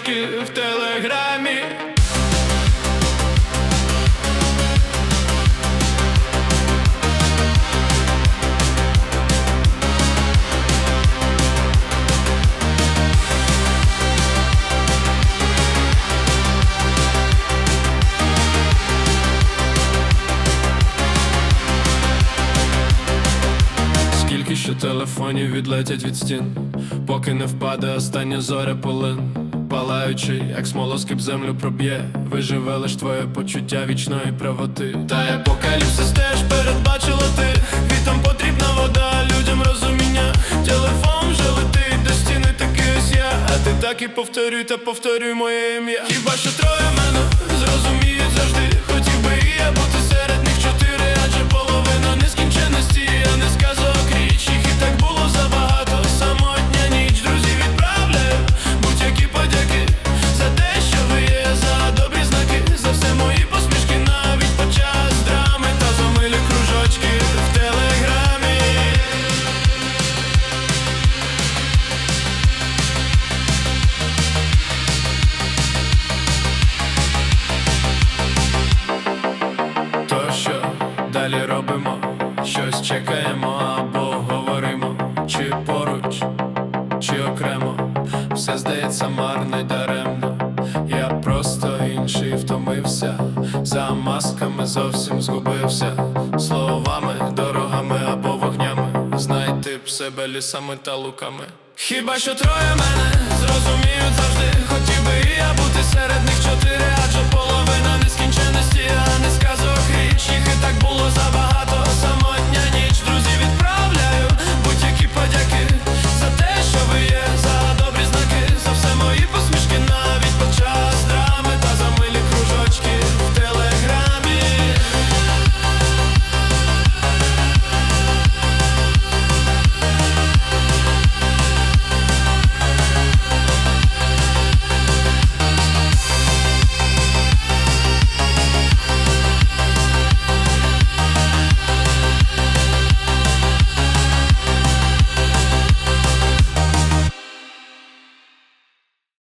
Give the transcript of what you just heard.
стрічки в телеграмі. Скільки ще телефонів відлетять від стін, поки не впаде остання зоря полин. Палаючий, як смолоскип землю проб'є, виживе лиш твоє почуття вічної правоти. Та апокаліпсис теж передбачила ти. вітам потрібна вода, людям розуміння. Телефон вже летить до стіни, такий ось я. А ти так і повторюй та повторюй моє ім'я. Хіба що троє мене зрозуміють далі робимо? Щось чекаємо або говоримо, чи поруч, чи окремо, все здається марно й даремно. Я просто інший втомився, за масками зовсім згубився, словами, дорогами або вогнями, знайти б себе лісами та луками. Хіба що троє мене зрозуміють завжди,